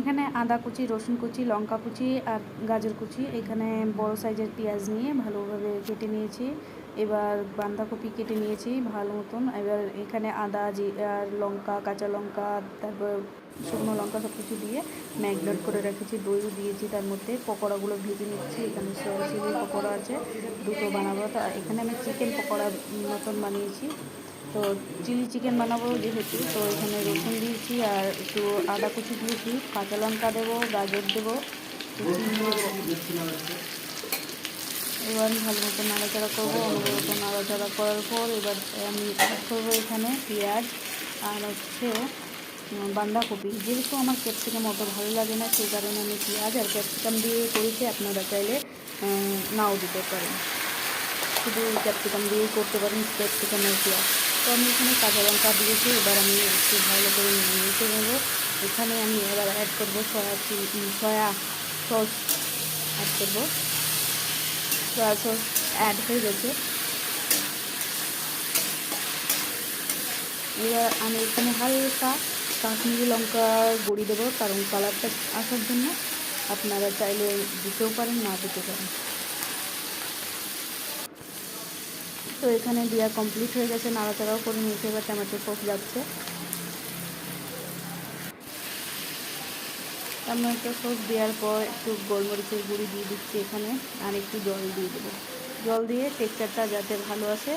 এখানে আদা কুচি, রসুন কুচি, লঙ্কা কুচি, আর গাজর কুচি। এখানে বড় সাইজের পেঁয়াজ নিয়ে ভালোভাবে কেটে নিয়েছি। এবার বাঁধাকপি কেটে নিয়েছি ভালো মতন। এবার এখানে আদা, জি, আর লঙ্কা, কাঁচা লঙ্কা, তারপর শুকনো লঙ্কা সব কিছু দিয়ে ম্যাগনেট করে রেখেছি। দইও দিয়েছি তার মধ্যে। পকোড়াগুলো ভেজে নিচ্ছি। এখানে চিলি পকোড়া আছে, দুটো বানাবো। তা এখানে আমি চিকেন পকোড়া মতন বানিয়েছি। তো চিলি চিকেন বানাবো যেহেতু, তো এখানে রসুন দিয়েছি আর একটু আদা কুচি দিয়েছি, কাঁচা লঙ্কা দেবো, গাজর দেবো। এবার ভালো মতো নাড়াচাড়া করব অনবরত নাড়াচাড়া করার পর এবার আমি করব এখানে পেঁয়াজ আর হচ্ছে বাঁধাকপি যেহেতু আমার ক্যাপসিকাম অত ভালো লাগে না, সেই কারণে আমি পেঁয়াজ আর ক্যাপসিকাম দিয়ে করেছি, আপনারা চাইলে নাও দিতে পারেন শুধু ক্যাপসিকাম দিয়েই করতে পারেন ক্যাপসিকামের পেঁয়াজ তো আমি এখানে কাঁচা লঙ্কা দিয়েছি, এবার আমি একটু ভালো করে নিতে নেব। এখানে আমি এবার অ্যাড করব soya chilli soya sauce add করব। সয়া সস অ্যাড হয়ে গেছে। এবার আমি এখানে হালকা কাশ্মীরি লঙ্কা গুঁড়ি দেবো, কারণ কালারটা আসার জন্য আপনারা চাইলে দিতেও পারেন, না দিতে পারেন। তো এখানে দেওয়া কমপ্লিট হয়ে গেছে, নাড়াচাড়াও করে নিয়েছে, এবার টমেটো সস যাচ্ছে। টমেটো সস দেওয়ার পর একটু গোলমরিচের গুঁড়ি দিয়ে দিচ্ছি এখানে, আর একটু জল দিয়ে দেবো। জল দিয়ে টেক্সচারটা যাতে ভালো আসে,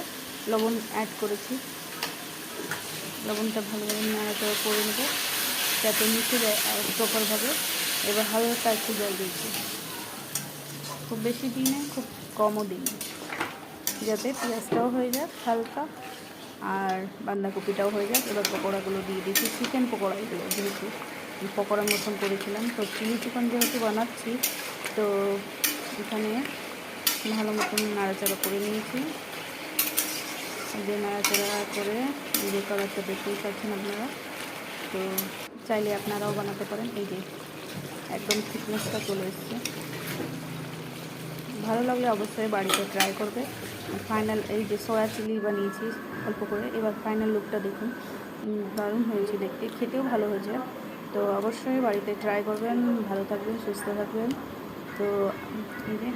লবণ অ্যাড করেছি। লবণটা ভালোভাবে নাড়াচাড়া করে নেব, যাতে মিশে যায় প্রপারভাবে এবার হালকা একটু জল দিয়েছি খুব বেশি দিই না খুব কমও দিই না যাতে পেঁয়াজটাও হয়ে যাক হালকা আর বাঁধাকপিটাও হয়ে যাক এবার পকোড়াগুলো দিয়ে দিয়েছি। চিকেন পকোড়া এগুলো যেহেতু পকোড়ার মতন করেছিলাম। তো চিলি চিকেন যেহেতু বানাচ্ছি, তো এখানে ভালো মতন নাড়াচাড়া করে নিয়েছি। যে নাড়াচাড়া করে যে কালারটা দেখতেই পাচ্ছেন আপনারা। তো চাইলে আপনারাও বানাতে পারেন। এই যে একদম থিকনেসটা চলে এসছে। ভালো লাগলে অবশ্যই বাড়িতে ট্রাই করবে। ফাইনাল এই যে সয়া চিলি বানিয়েছি অল্প করে, এবার ফাইনাল লুকটা দেখুন। দারুণ হয়েছে দেখতে, খেতেও ভালো হয়েছে। তো অবশ্যই বাড়িতে ট্রাই করবেন, ভালো থাকবেন, সুস্থ থাকবেন। তো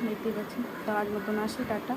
দেখতেই পাচ্ছি তো আজ মতন আসি, টাটা।